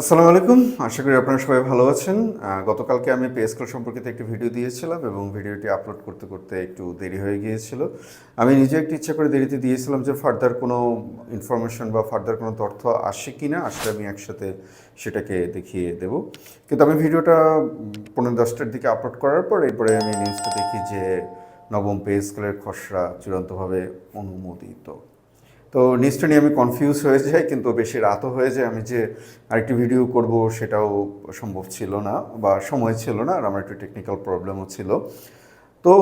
আসসালামু আলাইকুম। আশা করি আপনারা সবাই ভালো আছেন। গতকালকে আমি পে স্কুল সম্পর্কিত একটি ভিডিও দিয়েছিলাম এবং ভিডিওটি আপলোড করতে করতে একটু দেরি হয়ে গিয়েছিল। আমি নিজে একটি ইচ্ছা করে দেরিতে দিয়েছিলাম যে ফার্দার কোনো ইনফরমেশন বা ফার্দার কোনো তথ্য আসে কি না আসলে আমি একসাথে সেটাকে দেখিয়ে দেব। কিন্তু আমি ভিডিওটা পনেরো দশটার দিকে আপলোড করার পর এরপরে আমি নিউজটা দেখি যে নবম পে স্কেলের খসড়া চূড়ান্তভাবে অনুমোদিত। তো নিউজটা নিয়ে আমি কনফিউজ হয়ে যাই, কিন্তু বেশি রাতও হয়ে যায়। আমি যে আরেকটি ভিডিও করব সেটাও সম্ভব ছিল না বা সময় ছিল না, আর আমার একটু টেকনিক্যাল প্রবলেমও ছিল। তো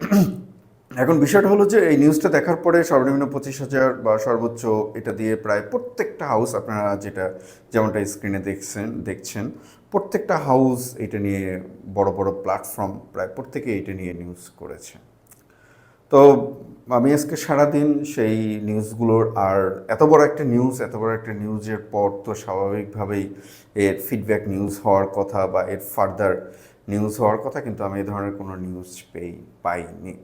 এখন বিষয়টা হলো যে, এই নিউজটা দেখার পরে সর্বনিম্ন পঁচিশ হাজার বা সর্বোচ্চ এটা দিয়ে প্রায় প্রত্যেকটা হাউস আপনারা যেটা যেমনটা স্ক্রিনে দেখছেন দেখছেন, প্রত্যেকটা হাউস এটা নিয়ে বড় বড় প্ল্যাটফর্ম প্রায় প্রত্যেকে এটা নিয়ে নিউজ করেছে। তো আমি আজকে সারাদিন সেই নিউজগুলোর আর এত বড় একটা নিউজ, এত বড় একটা নিউজের পর তো স্বাভাবিকভাবেই এর ফিডব্যাক নিউজ হওয়ার কথা বা এর ফার্দার নিউজ হওয়ার কথা কিন্তু আমি এই ধরনের কোনো নিউজ পেয়ে, পাইনি।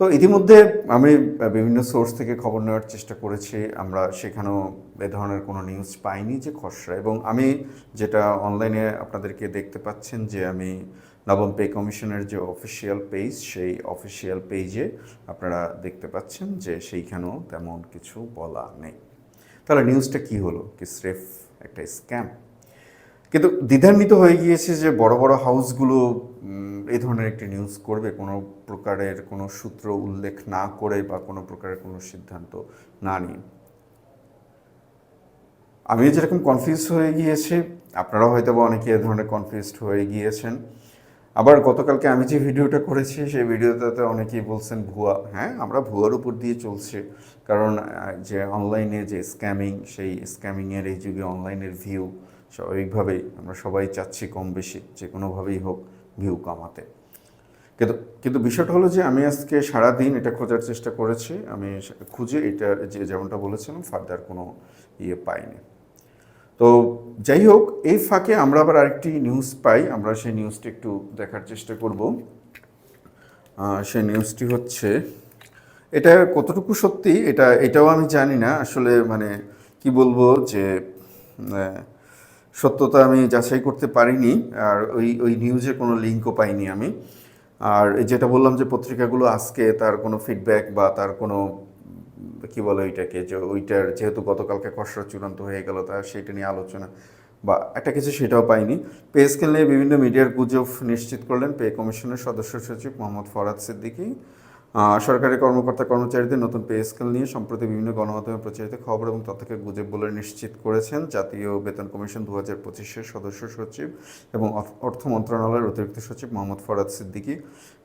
তো ইতিমধ্যে আমি বিভিন্ন সোর্স থেকে খবর নেওয়ার চেষ্টা করেছি। আমরা সেখানেও এ ধরনের কোনো নিউজ পাইনি যে খসড়া এবং আমি যেটা অনলাইনে আপনাদেরকে দেখতে পাচ্ছেন যে আমি নবম পে কমিশনের যে অফিসিয়াল পেজ সেই অফিসিয়াল পেজে আপনারা দেখতে পাচ্ছেন যে সেইখানেও তেমন কিছু বলা নেই। তাহলে নিউজটা কি হলো? কি স্রেফ একটা স্ক্যাম কিন্তু দ্বিধান্বিত হয়ে গিয়েছে যে বড় বড় হাউসগুলো এই ধরনের একটি নিউজ করবে, কোনো প্রকারের কোনো সূত্র উল্লেখ না করে বা কোনো প্রকারের কোনো সিদ্ধান্ত না নিয়ে। আমি যেরকম কনফিউজ হয়ে গিয়েছি, আপনারাও হয়তো বা অনেকে এ ধরনের কনফিউজড হয়ে গিয়েছেন। আবার গতকালকে আমি যে ভিডিওটা করেছি, সেই ভিডিওটাতে অনেকেই বলছেন ভুয়া। হ্যাঁ আমরা ভুয়ার উপর দিয়ে চলছে। কারণ যে অনলাইনে যে স্ক্যামিং সেই স্ক্যামিংয়ের এই যুগে অনলাইনের ভিউ স্বাভাবিকভাবেই আমরা সবাই চাচ্ছি কম বেশি, যে কোনোভাবেই হোক। ভিউ কামাতে। কিন্তু কিন্তু বিষয়টা হলো যে আমি আজকে সারা দিন এটা খোঁজার চেষ্টা করেছি। আমি খুঁজে এটা যে যেমনটা বলেছিলাম, ফার্দার কোনো ইয়ে পাইনি। তো যাই হোক, এই ফাঁকে আমরা আবার আরেকটি নিউজ পাই। আমরা সেই নিউজটি একটু দেখার চেষ্টা করব। সেই নিউজটি হচ্ছে, এটা কতটুকু সত্যি? এটা, এটাও আমি জানি না। আসলে মানে কি বলব যে সত্যতা আমি যাচাই করতে পারিনি, আর ওই ওই নিউজে কোনো লিঙ্কও পাইনি আমি। আর যেটা বললাম যে পত্রিকাগুলো আজকে তার কোনো ফিডব্যাক বা তার কোনো, কি বলে ওইটাকে, যে ওইটার যেহেতু গতকালকে খসড়া চূড়ান্ত হয়ে গেল তার সেইটা নিয়ে আলোচনা বা একটা কিছু সেটাও পাইনি। পে স্কেল নিয়ে বিভিন্ন মিডিয়ার গুজব নিশ্চিত করলেন পে কমিশনের সদস্য সচিব মোহাম্মদ ফরাদ সিদ্দিকী। সরকারি কর্মকর্তা কর্মচারীদের নতুন পে স্কেল নিয়ে সম্প্রতি বিভিন্ন গণমাধ্যমে প্রচারিত খবর এবং তথ্যকে গুজব বলে নিশ্চিত করেছেন জাতীয় বেতন কমিশন দু হাজার পঁচিশের সদস্য সচিব এবং অর্থ- মন্ত্রণালয়ের অতিরিক্ত সচিব মোহাম্মদ ফরাদ সিদ্দিকী।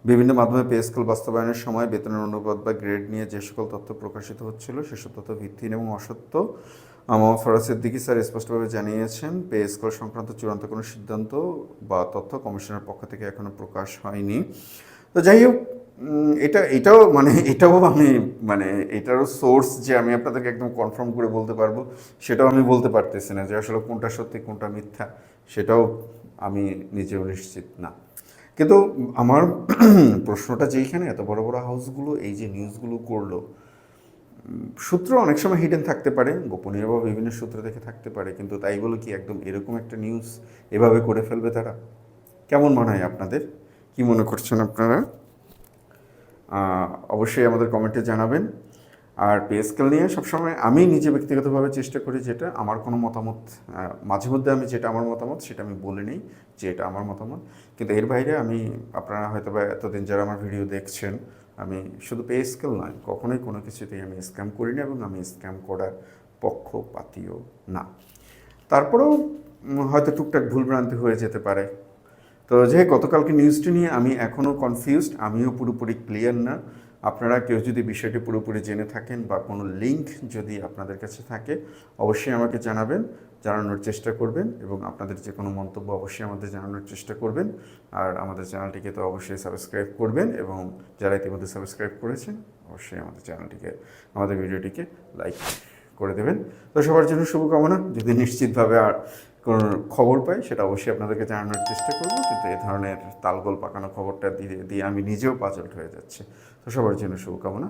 বিভিন্ন মাধ্যমে পে স্কেল বাস্তবায়নের সময় বেতনের অনুপাত বা গ্রেড নিয়ে যে সকল তথ্য প্রকাশিত হচ্ছিল, সেসব তথ্য ভিত্তিহীন এবং অসত্য। মোহাম্মদ ফরাদ সিদ্দিকী স্যার স্পষ্টভাবে জানিয়েছেন, পে স্কেল সংক্রান্ত চূড়ান্ত কোনো সিদ্ধান্ত বা তথ্য কমিশনের পক্ষ থেকে এখনও প্রকাশ হয়নি। তো যাই হোক এটা, এটাও মানে এটাও আমি মানে এটারও সোর্স যে আমি আপনাদেরকে একদম কনফার্ম করে বলতে পারব, সেটাও আমি বলতে পারতেছি না যে আসলে কোনটা সত্যি, কোনটা মিথ্যা, সেটাও আমি নিজেও নিশ্চিত না। কিন্তু আমার প্রশ্নটা যেইখানে এত বড় বড় হাউসগুলো এই যে নিউজগুলো করল সূত্র অনেক সময় হিডেন থাকতে পারে গোপনীয় বা বিভিন্ন সূত্র দেখে থাকতে পারে, কিন্তু তাই বলে কি একদম এরকম একটা নিউজ এভাবে করে ফেলবে তারা? কেমন মনে হয় আপনাদের? কি মনে করছেন আপনারা? অবশ্যই আমাদের কমেন্টে জানাবেন। আর পে স্কেল নিয়ে সবসময় আমি নিজে ব্যক্তিগতভাবে চেষ্টা করি যেটা আমার কোনো মতামত মাঝে মধ্যে আমি যেটা আমার মতামত সেটা আমি বলে নিই যে এটা আমার মতামত। কিন্তু এর বাইরে আমি, আপনারা হয়তো বা এতদিন যারা আমার ভিডিও দেখছেন, আমি শুধু পে স্কেল নয়, কখনোই কোনো কিছুতেই আমি স্ক্যাম করি না এবং আমি স্ক্যাম করার পক্ষপাতীয় না। তারপরেও হয়তো টুকটাক ভুলভ্রান্তি হয়ে যেতে পারে। তো যে গতকালকে নিউজটি নিয়ে আমি এখনও কনফিউজড আমিও পুরোপুরি ক্লিয়ার না। আপনারা কেউ যদি বিষয়টি পুরোপুরি জেনে থাকেন বা কোনো লিঙ্ক যদি আপনাদের কাছে থাকে, অবশ্যই আমাকে জানাবেন, জানানোর চেষ্টা করবেন এবং আপনাদের যে কোনো মন্তব্য অবশ্যই আমাদের জানানোর চেষ্টা করবেন। আর আমাদের চ্যানেলটিকে তো অবশ্যই সাবস্ক্রাইব করবেন এবং যারা ইতিমধ্যে সাবস্ক্রাইব করেছেন, অবশ্যই আমাদের চ্যানেলটিকে আমাদের ভিডিওটিকে লাইক করে দেবেন। তো সবার জন্য শুভকামনা। যদি নিশ্চিতভাবে আর খবর পাই, সেটা অবশ্যই আপনাদেরকে জানানোর চেষ্টা করব। কিন্তু এ ধরনের তালগোল পাকানো খবরটা দিয়ে দিয়ে আমি নিজেও পাজল্ট হয়ে যাচ্ছি। তো সবার জন্য শুভকামনা।